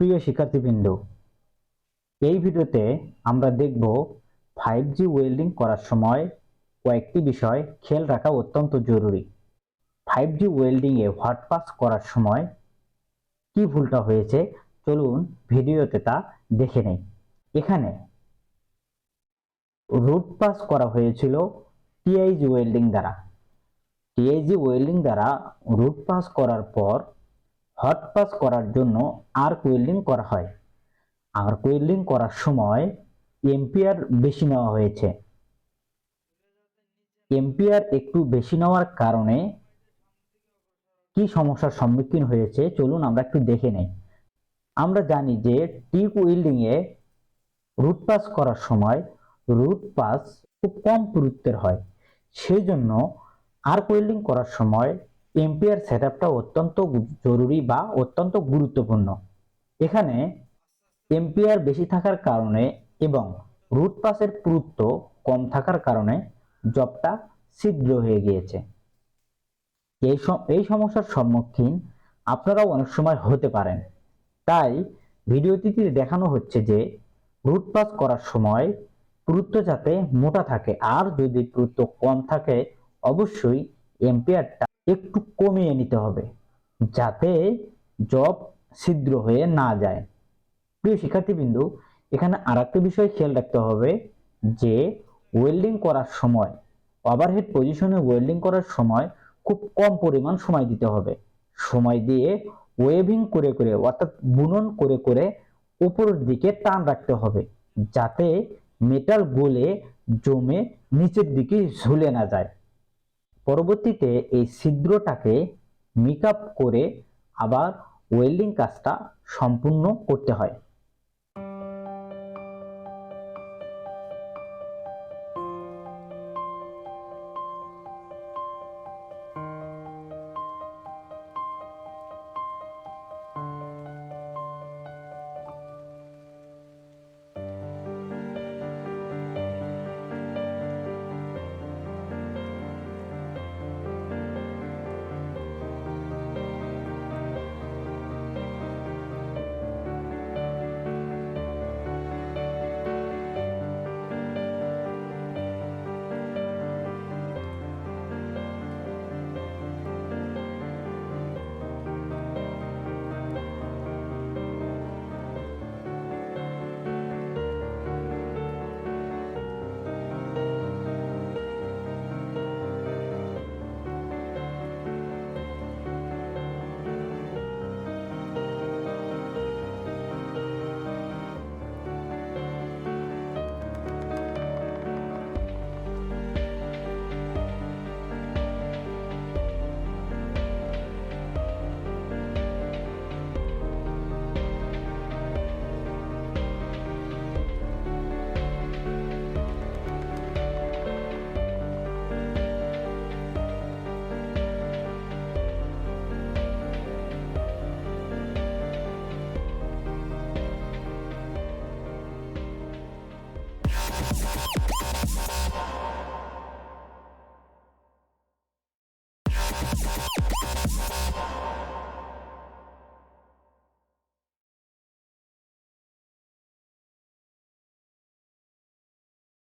প্রিয় শিক্ষার্থীবৃন্দ, এই ভিডিওতে আমরা দেখব ফাইভ জি ওয়েল্ডিং করার সময় কয়েকটি বিষয় খেয়াল রাখা অত্যন্ত জরুরি। ফাইভ জি ওয়েল্ডিংয়ে হোয়াট পাস করার সময় কি ভুলটা হয়েছে চলুন ভিডিওতে তা দেখে নেই। এখানে রুট পাস করা হয়েছিল টিআইজি ওয়েল্ডিং দ্বারা। টিআইজি ওয়েল্ডিং দ্বারা রুট পাস করার পর হট পাস করার জন্য আর্ক ওয়েল্ডিং করা হয়। আর্ক ওয়েল্ডিং করার সময় এম্পিয়ার বেশি নেওয়া হয়েছে। এম্পিয়ার একটু বেশি নেওয়ার কারণে কি সমস্যার সম্মুখীন হয়েছে, চলুন আমরা একটু দেখে নেই। আমরা জানি যে টিক ওয়েল্ডিং এ রুট পাস করার সময় রুট পাস খুব কম পুরুত্বের হয়। সেই জন্য আর্ক ওয়েল্ডিং করার সময় এম্পিয়ার সেটআপটা অত্যন্ত গু- জরুরি বা অত্যন্ত গুরুত্বপূর্ণ। এখানে এম্পিয়ার বেশি থাকার কারণে এবং রুট পাসের পুরুত্ব কম থাকার কারণে জবটা ছিদ্র হয়ে গিয়েছে। এই এই সমস্যার সম্মুখীন আপনারাও অনেক সময় হতে পারেন। তাই ভিডিওটিতে দেখানো হচ্ছে যে রুট পাস করার সময় পুরুত্ব যাতে মোটা থাকে, আর যদি পুরুত্ব কম থাকে, অবশ্যই এম্পিয়ারটা একটু কমিয়ে নিতে হবে যাতে জব ছিদ্র হয়ে না যায়। প্রিয় শিক্ষার্থীবৃন্দু, এখানে আর একটা বিষয় খেয়াল রাখতে হবে যে ওয়েল্ডিং করার সময় ওভারহেড পজিশনে ওয়েল্ডিং করার সময় খুব কম পরিমাণ সময় দিতে হবে। সময় দিয়ে ওয়েভিং করে করে, অর্থাৎ বুনন করে করে উপরের দিকে টান রাখতে হবে যাতে মেটাল গলে জমে নিচের দিকে ঝুলে না যায়। পরবর্তীতে এই ছিদ্রটাকে মেক করে আবার ওয়েল্ডিং কাজটা সম্পূর্ণ করতে হয়।